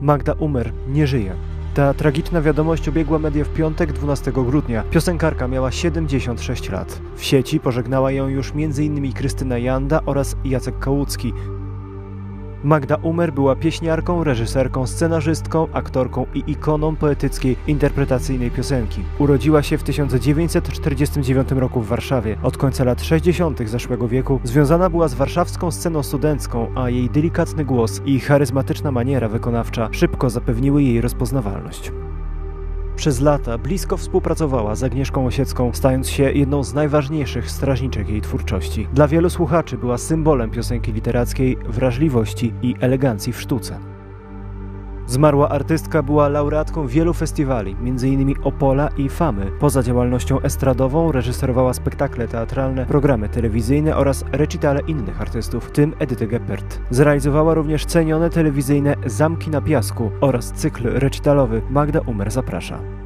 Magda Umer nie żyje. Ta tragiczna wiadomość obiegła media w piątek 12 grudnia. Piosenkarka miała 76 lat. W sieci pożegnała ją już m.in. Krystyna Janda oraz Jacek Kałucki. Magda Umer była pieśniarką, reżyserką, scenarzystką, aktorką i ikoną poetyckiej interpretacyjnej piosenki. Urodziła się w 1949 roku w Warszawie. Od końca lat 60. zeszłego wieku związana była z warszawską sceną studencką, a jej delikatny głos i charyzmatyczna maniera wykonawcza szybko zapewniły jej rozpoznawalność. Przez lata blisko współpracowała z Agnieszką Osiecką, stając się jedną z najważniejszych strażniczek jej twórczości. Dla wielu słuchaczy była symbolem piosenki literackiej, wrażliwości i elegancji w sztuce. Zmarła artystka była laureatką wielu festiwali, m.in. Opola i Famy. Poza działalnością estradową reżyserowała spektakle teatralne, programy telewizyjne oraz recitale innych artystów, w tym Edyty Geppert. Zrealizowała również cenione telewizyjne Zamki na Piasku oraz cykl recitalowy Magda Umer zaprasza.